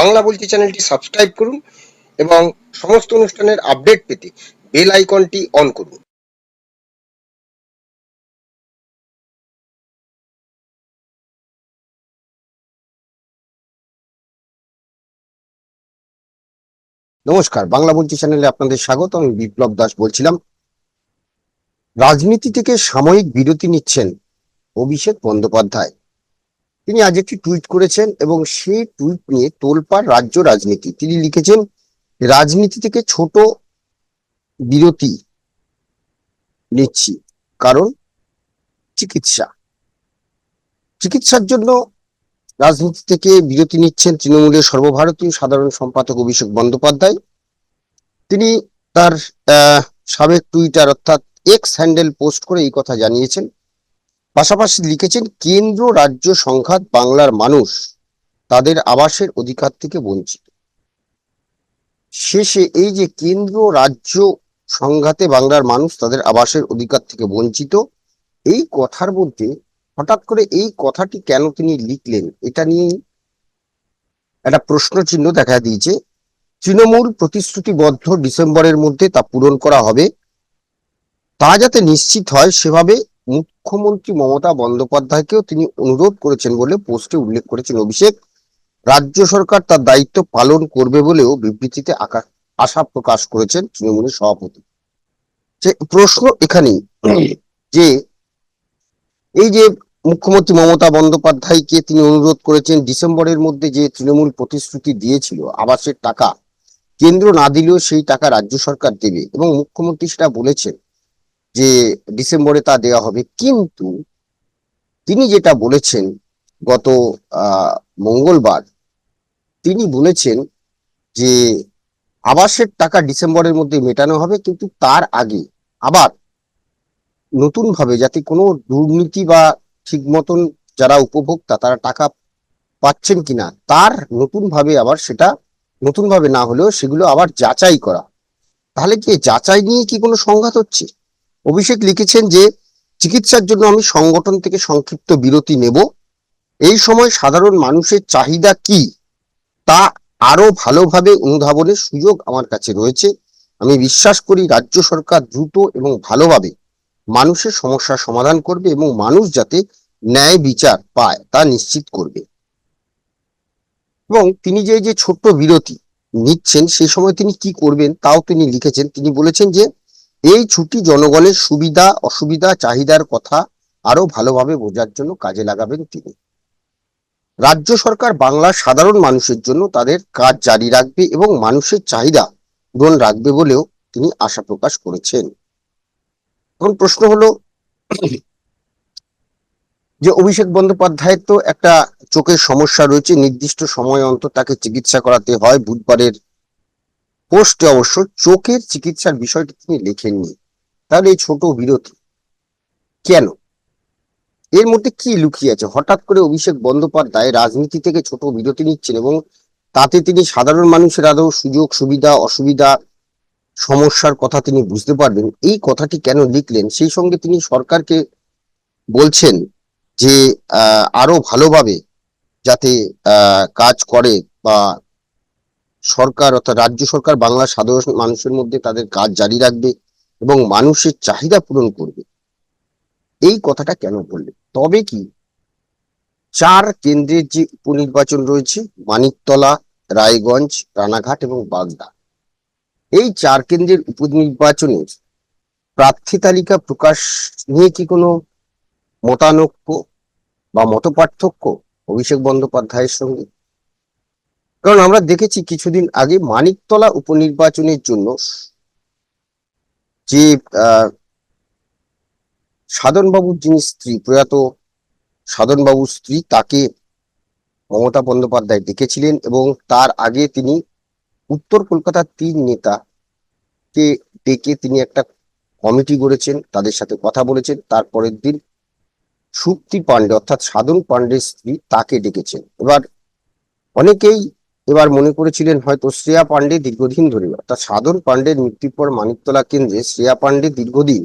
বাংলা বলছি চ্যানেলটি সাবস্ক্রাইব করুন এবং সমস্ত অনুষ্ঠানের আপডেট পেতে বেল আইকনটি অন করুন। নমস্কার, বাংলা বলছি চ্যানেলে আপনাদের স্বাগত, আমি বিপ্লব দাস বলছিলাম। রাজনীতি থেকে সাময়িক বিরতি নিচ্ছেন অভিষেক বন্দ্যোপাধ্যায়। তিনি আজ একটি টুইট করেছেন এবং সেই টুইট নিয়ে তোলপাড় রাজ্য রাজনীতি। তিনি লিখেছেন, রাজনীতি থেকে ছোট বিরতি নিচ্ছি, কারণ চিকিৎসা। চিকিৎসার জন্য রাজনীতি থেকে বিরতি নিচ্ছেন তৃণমূলের সর্বভারতীয় সাধারণ সম্পাদক অভিষেক বন্দ্যোপাধ্যায়। তিনি তার সাবেক টুইটার অর্থাৎ এক্স হ্যান্ডেল পোস্ট করে এই কথা জানিয়েছেন। পাশাপাশি লিখেছেন, কেন্দ্র, রাজ্য সংঘাত, বাংলার মানুষ তাদের আবাসের অধিকার থেকে বঞ্চিত। শেষে এই যে কেন্দ্র, রাজ্য সংঘাতে বাংলার মানুষ তাদের আবাসের অধিকার থেকে বঞ্চিত, এই কথার মধ্যে হঠাৎ করে এই কথাটি কেন তিনি লিখলেন, এটা নিয়েই একটা প্রশ্ন চিহ্ন দেখা দিয়েছে। তৃণমূল প্রতিশ্রুতিবদ্ধ ডিসেম্বরের মধ্যে তা পূরণ করা হবে। তা যাতে নিশ্চিত হয় সেভাবে মুখ্যমন্ত্রী মমতা বন্দ্যোপাধ্যায়কেও তিনি অনুরোধ করেছেন বলে পোস্টে উল্লেখ করেছেন অভিষেক। রাজ্য সরকার তার দায়িত্ব পালন করবে বলেও বিবৃতিতে আশা প্রকাশ করেছেন তৃণমূলের সভাপতি। যে প্রশ্ন এখানেই, যে এই যে মুখ্যমন্ত্রী মমতা বন্দ্যোপাধ্যায়কে তিনি অনুরোধ করেছেন, ডিসেম্বরের মধ্যে যে তৃণমূল প্রতিশ্রুতি দিয়েছিল, আবাসের টাকা, কেন্দ্র না দিলেও সেই টাকা রাজ্য সরকার দেবে এবং মুখ্যমন্ত্রী সেটা বলেছেন। যে ডিসেম্বরে তা দেওয়া হবে। কিন্তু তিনি যেটা বলেছেন গত মঙ্গলবার, তিনি বলেছেন যে আবাসের টাকা ডিসেম্বরের মধ্যে মেটানো হবে, কিন্তু তার আগে আবার নতুন ভাবে যাতে কোনো দুর্নীতি বা ঠিক মতন যারা উপভোক্তা তারা টাকা পাচ্ছেন কিনা, তার নতুন ভাবে আবার সেটা নতুন ভাবে না হলেও সেগুলো আবার যাচাই করা। তাহলে কি যাচাই নিয়ে কি কোনো সংঘাত হচ্ছে? অভিষেক লিখেছেন যে, চিকিৎসার জন্য আমি সংগঠন থেকে সংক্ষিপ্ত বিরতি নেব। এই সময় সাধারণ মানুষের চাহিদা কি? তা আরও ভালোভাবে অনুধাবনের সুযোগ আমার কাছে রয়েছে। আমি বিশ্বাস করি রাজ্য সরকার দ্রুত এবং ভালোভাবে মানুষের সমস্যার সমাধান করবে এবং মানুষ যাতে ন্যায় বিচার পায় তা নিশ্চিত করবে। এবং তিনি যে যে ছোট্ট বিরতি নিচ্ছেন সেই সময় তিনি কি করবেন, তাও তিনি লিখেছেন। তিনি বলেছেন যে এই ছুটি জনগণের সুবিধা, অসুবিধা, চাহিদার কথা আরও ভালোভাবে বোঝার জন্য কাজে লাগাবেন তিনি। রাজ্য সরকার বাংলার সাধারণ মানুষের জন্য তাদের কাজ জারি রাখবে এবং মানুষের চাহিদা পূরণ রাখবে বলেও তিনি আশা প্রকাশ করেছেন। এখন প্রশ্ন হলো যে অভিষেক বন্দ্যোপাধ্যায়ের তো একটা চোখের সমস্যা রয়েছে, নির্দিষ্ট সময় অন্তর তাকে চিকিৎসা করাতে হয়, বুধবারের পোস্টে অবশ্য চোখের চিকিৎসার বিষয়টি তিনি লেখেননি। তাহলে এই ছোট বিরতি। কেন? এর মধ্যে কি লুকিয়ে আছে? হঠাৎ করে অভিষেক বন্দ্যোপাধ্যায় রাজনীতি থেকে ছোট বিরতি নিচ্ছেন এবং তাতে তিনি সাধারণ মানুষের আদৌ সুযোগ, সুবিধা, অসুবিধা, সমস্যার কথা তিনি বুঝতে পারবেন। এই কথাটি কেন লিখলেন? সেই সঙ্গে তিনি সরকারকে বলছেন যে আরও ভালোভাবে যাতে কাজ করে বা সরকার অর্থাৎ রাজ্য সরকার বাংলার সাধারণ মানুষের মধ্যে তাদের কাজ জারি রাখবে এবং মানুষের চাহিদা পূরণ করবে। এই কথাটা কেন বললেন? তবে কি চার কেন্দ্রের যে উপনির্বাচন রয়েছে, মানিকতলা, রায়গঞ্জ, রানাঘাট এবং বাগদা, এই চার কেন্দ্রের উপনির্বাচনের প্রার্থী তালিকা প্রকাশ নিয়ে কি কোনো মতানৈক্য বা মতপার্থক্য? অভিষেক বন্দ্যোপাধ্যায়ের সঙ্গে কারণ আমরা দেখেছি কিছুদিন আগে মানিকতলা উপনির্বাচনের জন্য যে সাধনবাবুর যিনি স্ত্রী, প্রয়াত সাধনবাবুর স্ত্রী, তাকে মমতা বন্দ্যোপাধ্যায় ডেকেছিলেন এবং তার আগে তিনি উত্তর কলকাতার তিন নেতাকে ডেকে তিনি একটা কমিটি গড়েছেন, তাদের সাথে কথা বলেছেন, তারপরের দিন সুপ্তি পাণ্ডে অর্থাৎ সাধন পাণ্ডের স্ত্রী তাকে ডেকেছেন। এবার অনেকেই এবার মনে করেছিলেন হয়তো শ্রেয়া পাণ্ডে দীর্ঘদিন ধরে, অর্থাৎ সাধন পাণ্ডের মৃত্যুর পর মানিকতলা কেন্দ্রে শ্রেয়া পাণ্ডে দীর্ঘদিন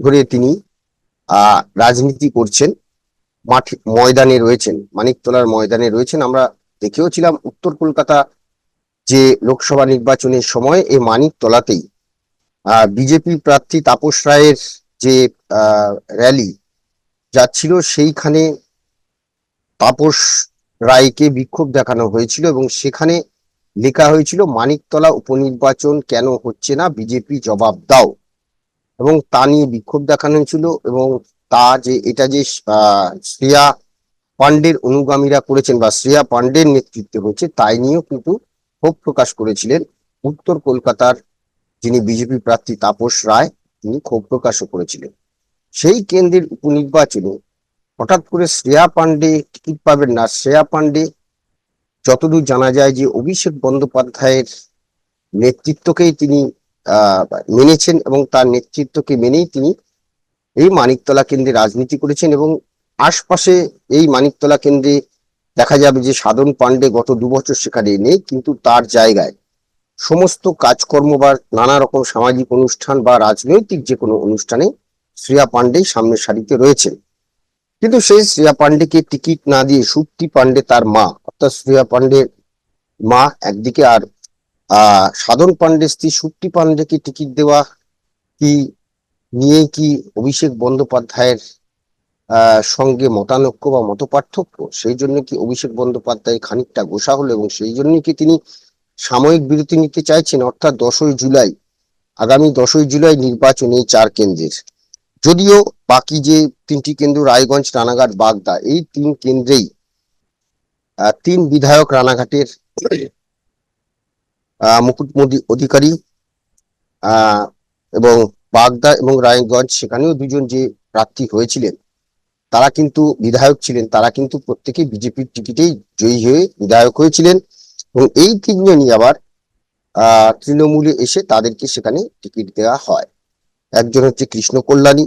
ধরে তিনি রাজনীতি করছেন, মাঠে ময়দানে রয়েছেন, মানিকতলার ময়দানে রয়েছেন। আমরা দেখেও ছিলাম উত্তর কলকাতা যে লোকসভা নির্বাচনের সময় এই মানিকতলাতেই বিজেপি প্রার্থী তাপস রায়ের যে র্যালি যাচ্ছিল, সেইখানে তাপস রায়কে বিক্ষোভ দেখানো হয়েছিল এবং সেখানে লেখা হয়েছিল, মানিকতলা উপনির্বাচন কেন হচ্ছে না? বিজেপি জবাব দাও। এবং তা নিয়ে বিক্ষোভ দেখানো হয়েছিল এবং তা যে, এটা যে শ্রেয়া পাণ্ডের অনুগামীরা করেছেন বা শ্রেয়া পাণ্ডের নেতৃত্বে হচ্ছে, তাই নিয়েও কিন্তু ক্ষোভ প্রকাশ করেছিলেন উত্তর কলকাতার যিনি বিজেপি প্রার্থী তাপস রায়, তিনি ক্ষোভ প্রকাশও করেছিলেন। সেই কেন্দ্রের উপনির্বাচনে হঠাৎ করে শ্রেয়া পান্ডে টিকিট পাবেন না। শ্রেয়া পান্ডে যতদূর জানা যায় যে অভিষেক বন্দ্যোপাধ্যায়ের নেতৃত্বকেই তিনি মেনেছেন এবং তার নেতৃত্বকে মেনেই তিনি এই মানিকতলা কেন্দ্রে রাজনীতি করেছেন এবং আশপাশে এই মানিকতলা কেন্দ্রে দেখা যাবে যে সাধন পাণ্ডে গত দু বছর সেখানে নেই, কিন্তু তার জায়গায় সমস্ত কাজকর্ম বা নানা রকম সামাজিক অনুষ্ঠান বা রাজনৈতিক যে কোনো অনুষ্ঠানে শ্রেয়া পাণ্ডে সামনের সারিতে রয়েছেন। কিন্তু সেই শ্রেয়া পান্ডেকে টিকিট না দিয়ে সুপ্তি পান্ডে তার মা, অর্থাৎ শ্রেয়া পাণ্ডের মা একদিকে আর সাধন পাণ্ডে স্ত্রী সুপ্তি পান্ডেকে টিকিট দেওয়া কি নিয়ে কি অভিষেক বন্দ্যোপাধ্যায়ের সঙ্গে মতানৈক্য বা মত পার্থক্য সেই জন্য কি অভিষেক বন্দ্যোপাধ্যায় খানিকটা গোসা হলো এবং সেই জন্য কি তিনি সাময়িক বিরতি নিতে চাইছেন? অর্থাৎ দশই জুলাই, আগামী দশই জুলাই নির্বাচন এই চার কেন্দ্রের। যদিও বাকি যে তিনটি কেন্দ্র রায়গঞ্জ রানাঘাট বাগদা এই তিন কেন্দ্রেই তিন বিধায়ক রানাঘাটের আহ, অধিকারী এবং বাগদা এবং রায়গঞ্জ সেখানেও দুজন যে প্রার্থী হয়েছিলেন তারা কিন্তু বিধায়ক ছিলেন তারা কিন্তু প্রত্যেকেই বিজেপির টিকিটেই জয়ী হয়ে বিধায়ক হয়েছিলেন এবং এই তিনজনই আবার তৃণমূলে এসে তাদেরকে সেখানে টিকিট দেওয়া হয়। একজন হচ্ছে কৃষ্ণ কল্যাণী,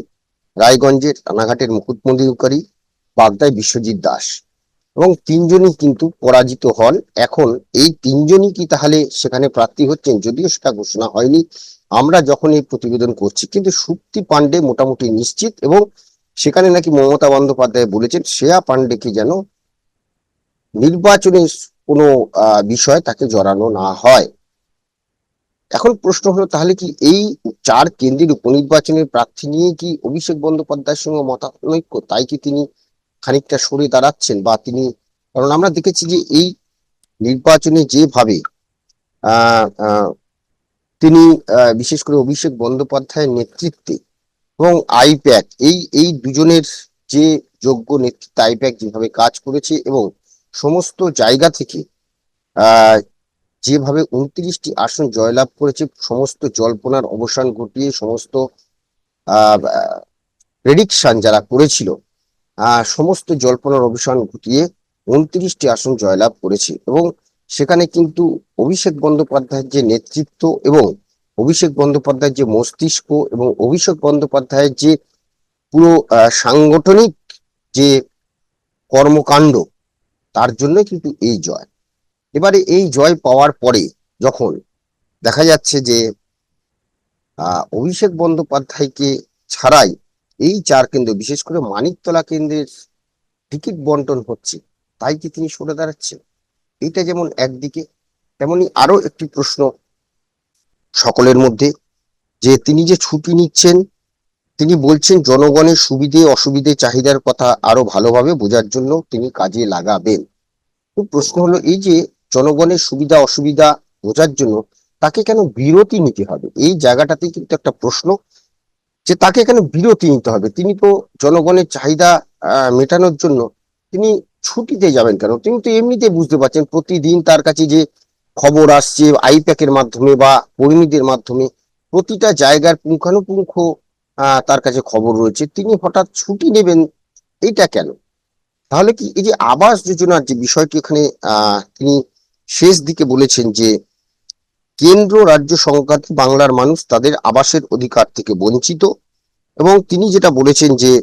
রায়গঞ্জের রানাঘাটের মুকুটমন্দির অধিকারী বাগদায় বিশ্বজিৎ দাস। এবং তিনজনই কিন্তু পরাজিত হন। এখন এই তিনজনই কি তাহলে সেখানে প্রার্থী হচ্ছেন? যদিও সেটা ঘোষণা হয়নি। আমরা যখন এই প্রতিবেদন করছি, কিন্তু সুপ্তি পাণ্ডে মোটামুটি নিশ্চিত এবং সেখানে নাকি মমতা বন্দ্যোপাধ্যায় বলেছেন, শ্রেয়া পাণ্ডেকে যেন নির্বাচনের কোনো বিষয় তাকে জড়ানো না হয়। এখন প্রশ্ন হলো, তাহলে কি এই চার কেন্দ্রের উপনির্বাচনের প্রার্থী নিয়ে কি অভিষেক বন্দ্যোপাধ্যায়ের সঙ্গে মতানৈক্য? তাই কি তিনি খানিকটা সরে দাঁড়াচ্ছেন বা তিনি, কারণ আমরা দেখেছি যে এই নির্বাচনে যেভাবে তিনি বিশেষ করে অভিষেক বন্দ্যোপাধ্যায়ের নেতৃত্বে এবং আইপ্যাক, এই এই দুজনের যে যোগ্য নেতৃত্ব আইপ্যাক যেভাবে কাজ করেছে এবং সমস্ত জায়গা থেকে যেভাবে উনত্রিশটি আসন জয়লাভ করেছে, সমস্ত জল্পনার অবসান ঘটিয়ে সমস্ত প্রেডিকশন যারা করেছিল সমস্ত জল্পনার অবসান ঘটিয়ে উনত্রিশটি আসন জয়লাভ করেছে। এবং সেখানে কিন্তু অভিষেক বন্দ্যোপাধ্যায়ের যে নেতৃত্ব এবং অভিষেক বন্দ্যোপাধ্যায়ের যে মস্তিষ্ক এবং অভিষেক বন্দ্যোপাধ্যায়ের যে পুরো সাংগঠনিক যে কর্মকাণ্ড, তার জন্য কিন্তু এই জয়। এবারে এই জয় পাওয়ার পরে যখন দেখা যাচ্ছে যে অভিষেক বন্দ্যোপাধ্যায়কে ছাড়াই এই চার কেন্দ্র, বিশেষ করে মানিকতলা কেন্দ্রের টিকিট বন্টন হচ্ছে, তাই কি তিনি সরে দাঁড়াচ্ছেন? এটা যেমন একদিকে, তেমনি আরও একটি প্রশ্ন সকলের মধ্যে, যে তিনি যে ছুটি নিচ্ছেন, তিনি বলছেন জনগণের সুবিধে অসুবিধে চাহিদার কথা আরও ভালোভাবে বোঝার জন্য তিনি কাজে লাগাবেন। প্রশ্ন হলো এই যে জনগণের সুবিধা, অসুবিধা বোঝার জন্য তাকে কেন বিরতি নিতে হবে? এই জায়গাটাতে কিন্তু একটা প্রশ্ন যে তাকে কেন বিরতি নিতে হবে? তিনি তো জনগণের চাহিদা মেটানোর জন্য তিনি ছুটিতে যাবেন কেন? তিনি তো এমনিতে বুঝতে পারছেন প্রতিদিন তার কাছে যে খবর আসছে আইপ্যাকের মাধ্যমে বা কর্মীদের মাধ্যমে, প্রতিটা জায়গার পুঙ্খানুপুঙ্খ তার কাছে খবর রয়েছে। তিনি হঠাৎ ছুটি নেবেন, এইটা কেন? তাহলে কি এই যে আবাস যোজনার যে বিষয়টি এখানে তিনি শেষ দিকে বলেছেন যে, কেন্দ্র রাজ্য সংক্রান্ত বাংলার মানুষ তাদের আবাসের অধিকার থেকে বঞ্চিত এবং তিনি যেটা বলেছেন যে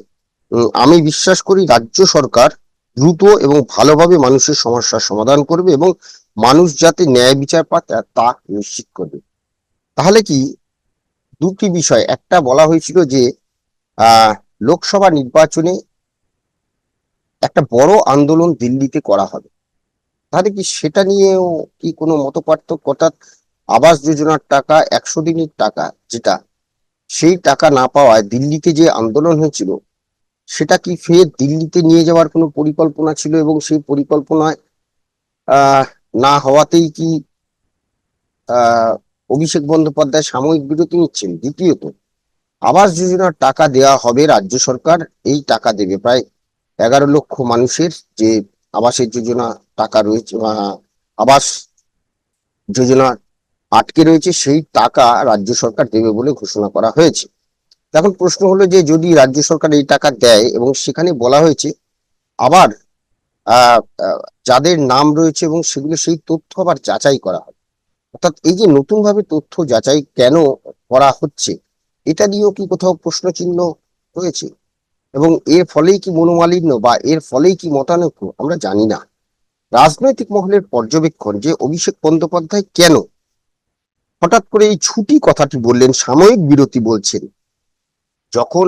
আমি বিশ্বাস করি রাজ্য সরকার দ্রুত এবং ভালোভাবে মানুষের সমস্যার সমাধান করবে এবং মানুষ যাতে ন্যায় বিচার পায় তা- নিশ্চিত করবে। তাহলে কি, দুটি বিষয়। একটা বলা হয়েছিল যে লোকসভা নির্বাচনে একটা বড় আন্দোলন দিল্লিতে করা হবে। তাহলে কি সেটা নিয়েও কি কোনো মত পার্থক্য অর্থাৎ আবাস যোজনার টাকা একশো দিনের টাকা যেটা সেই টাকা না পাওয়ায় দিল্লিতে যে আন্দোলন হয়েছিল, সেটা কি ফের দিল্লিতে নিয়ে যাওয়ার কোনো পরিকল্পনা ছিল এবং সেই পরিকল্পনায় না হওয়াতেই কি অভিষেক বন্দ্যোপাধ্যায় সাময়িক বিরতি নিচ্ছেন? দ্বিতীয়ত, আবাস যোজনার টাকা দেওয়া হবে রাজ্য সরকার, এই টাকা দেবে প্রায় এগারো লক্ষ মানুষের যে আবাসের যোজনা টাকা রয়েছে আবাস যোজনা আটকে রয়েছে, সেই টাকা রাজ্য সরকার দেবে বলে ঘোষণা করা হয়েছে। এখন প্রশ্ন হলো যে, যদি রাজ্য সরকার এই টাকা দেয় এবং সেখানে বলা হয়েছে আবার যাদের নাম রয়েছে এবং সেগুলো সেই তথ্য আবার যাচাই করা হবে। অর্থাৎ এই যে নতুন ভাবে তথ্য যাচাই কেন করা হচ্ছে, এটা নিয়েও কি কোথাও প্রশ্ন চিহ্ন রয়েছে? এবং এর ফলেই কি মনোমালিন্য বা এর ফলেই কি মতানৈক্য, আমরা জানি না। রাজনৈতিক মহলের পর্যবেক্ষণ যে অভিষেক বন্দ্যোপাধ্যায় কেন? হঠাৎ করে এই ছুটি কথাটি বললেন সাময়িক বিরতি বলছেন। যখন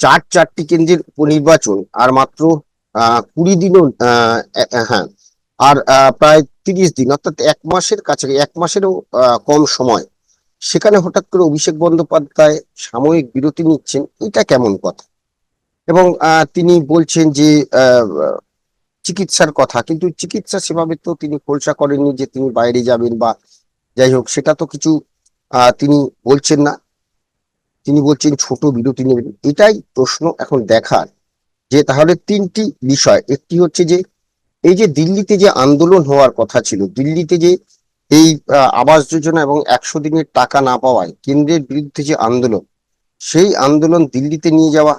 চার চারটি কেন্দ্রের উপনির্বাচন আর মাত্র কুড়ি দিনও হ্যাঁ আর প্রায় তিরিশ দিন অর্থাৎ এক মাসের কাছে এক মাসেরও কম সময়, সেখানে হঠাৎ করে অভিষেক বন্দ্যোপাধ্যায় সাময়িক বিরতি নিচ্ছেন, এটা কেমন কথা? এবং তিনি বলছেন যে চিকিৎসার কথা। কিন্তু চিকিৎসা সেভাবে তো তিনি খোলসা করেননি যে তিনি বাইরে যাবেন বা যাই হোক, সেটা তো কিছু তিনি বলছেন না। তিনি বলছেন ছোট বিরতি নেবেন। এটাই প্রশ্ন এখন দেখার। যে তাহলে তিনটি বিষয়। একটি হচ্ছে যে, এই যে দিল্লিতে যে আন্দোলন হওয়ার কথা ছিল, দিল্লিতে যে এই আবাস যোজনা এবং একশো দিনের টাকা না পাওয়ায় কেন্দ্রের বিরুদ্ধে যে আন্দোলন, সেই আন্দোলন দিল্লিতে নিয়ে যাওয়া,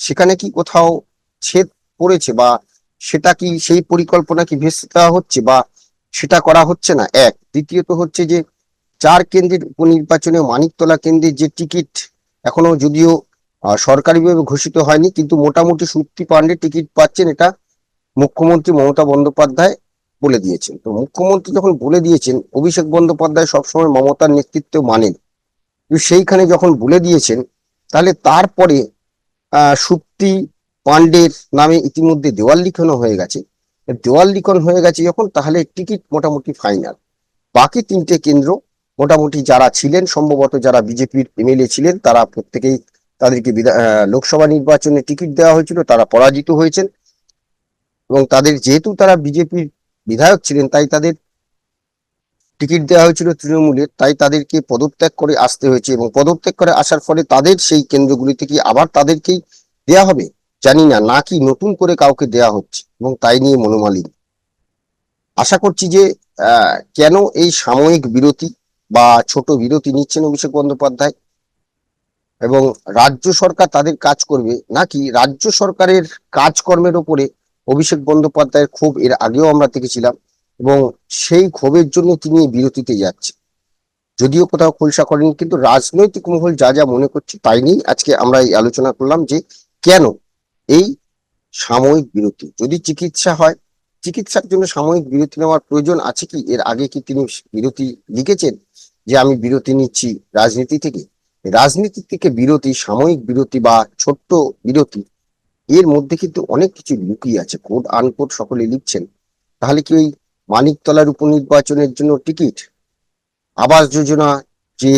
সেখানে কি কোথাও ছেদ পড়েছে বা সেটা কি সেই পরিকল্পনা কি ভেস্তে দেওয়া হচ্ছে বা সেটা করা হচ্ছে না? এক। দ্বিতীয়ত হচ্ছে যে চার কেন্দ্রের উপনির্বাচনে মানিকতলা কেন্দ্রের যে টিকিট এখনও যদিও সরকারিভাবে ঘোষিত হয়নি, কিন্তু মোটামুটি সুপ্তি পান্ডে টিকিট পাচ্ছেন এটা মুখ্যমন্ত্রী মমতা বন্দ্যোপাধ্যায় বলে দিয়েছেন। তো মুখ্যমন্ত্রী যখন বলে দিয়েছেন, অভিষেক বন্দ্যোপাধ্যায় সবসময় মমতার নেতৃত্ব মানেন। সেইখানে যখন বলে দিয়েছেন, তাহলে তারপরে সুপ্তি পান্ডের নামে ইতিমধ্যে দেওয়াল লিখনও হয়ে গেছে। দেওয়াল লিখন হয়ে গেছে যখন, তাহলে টিকিট মোটামুটি ফাইনাল। বাকি তিনটে কেন্দ্র, মোটামুটি যারা ছিলেন, সম্ভবত যারা বিজেপির এমএলএ ছিলেন, তারা প্রত্যেকেই তাদেরকে লোকসভা নির্বাচনে টিকিট দেওয়া হয়েছিল, তারা পরাজিত হয়েছেন। এবং তাদের, যেহেতু তারা বিজেপির বিধায়ক ছিলেন, তাই তাদের টিকিট দেওয়া হয়েছিল তৃণমূলের, তাই তাদেরকে পদত্যাগ করে আসতে হয়েছে। এবং পদত্যাগ করে আসার ফলে তাদের সেই কেন্দ্রগুলিতে কি আবার তাদেরকেই দেয়া হবে? জানি না নাকি নতুন করে কাউকে দেয়া হচ্ছে এবং তাই নিয়ে মনোমালিন্য। আশা করছি যে কেন এই সাময়িক বিরতি বা ছোট বিরতি নিচ্ছেন অভিষেক বন্দ্যোপাধ্যায়? এবং রাজ্য সরকার তাদের কাজ করবে নাকি রাজ্য সরকারের কাজকর্মের ওপরে অভিষেক বন্দ্যোপাধ্যায়ের ক্ষোভ এর আগেও আমরা দেখেছিলাম এবং সেই ক্ষোভের জন্য তিনি বিরতিতে যাচ্ছেন। যদিও কোথাও খোলসা করেনি কিন্তু রাজনৈতিক মহল যা যা মনে করছে তাই নিয়েই আজকে আমরা এই আলোচনা করলাম যে কেন এই সাময়িক বিরতি। যদি চিকিৎসা হয় চিকিৎসার জন্য সাময়িক বিরতি নেওয়ার প্রয়োজন আছে কি? এর আগে কি তিনি বিরতি লিখেছেন যে আমি বিরতি নিচ্ছি রাজনীতি থেকে? রাজনীতি থেকে বিরতি সাময়িক বিরতি বা ছোট্ট বিরতি এর মধ্যে কিন্তু অনেক কিছু লুকিয়ে আছে। কোড আনকোড সকলে লিখছেন। তাহলে কি ওই মানিকতলার উপনির্বাচনের জন্য টিকিট? আবাস যোজনা যে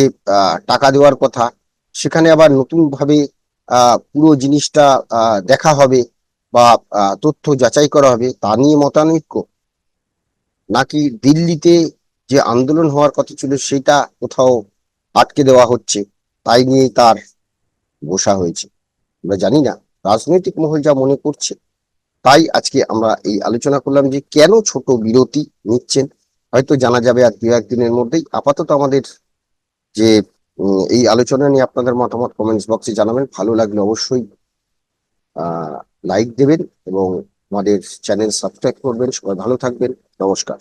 টাকা দেওয়ার কথা সেখানে আবার নতুন ভাবে আহ, পুরো জিনিসটা দেখা হবে বা তথ্য যাচাই করা হবে, তা নিয়ে মতানৈক্য। নাকি দিল্লিতে যে আন্দোলন হওয়ার কথা ছিল, সেটা কোথাও আটকে দেওয়া হচ্ছে, তাই নিয়ে তার বসা হয়েছে। আমরা জানি না, রাজনৈতিক মহল যা মনে করছে, তাই আজকে আমরা এই আলোচনা করলাম যে কেন ছোট বিরতি নিচ্ছেন। হয়তো জানা যাবে আর দু একদিনের মধ্যেই। আপাতত আমাদের যে এই আলোচনা নিয়ে আপনাদের মতামত কমেন্টস বক্সে জানাবেন। ভালো লাগলে অবশ্যই লাইক দেবেন এবং আমাদের চ্যানেল সাবস্ক্রাইব করবেন। সবাই ভালো থাকবেন। নমস্কার।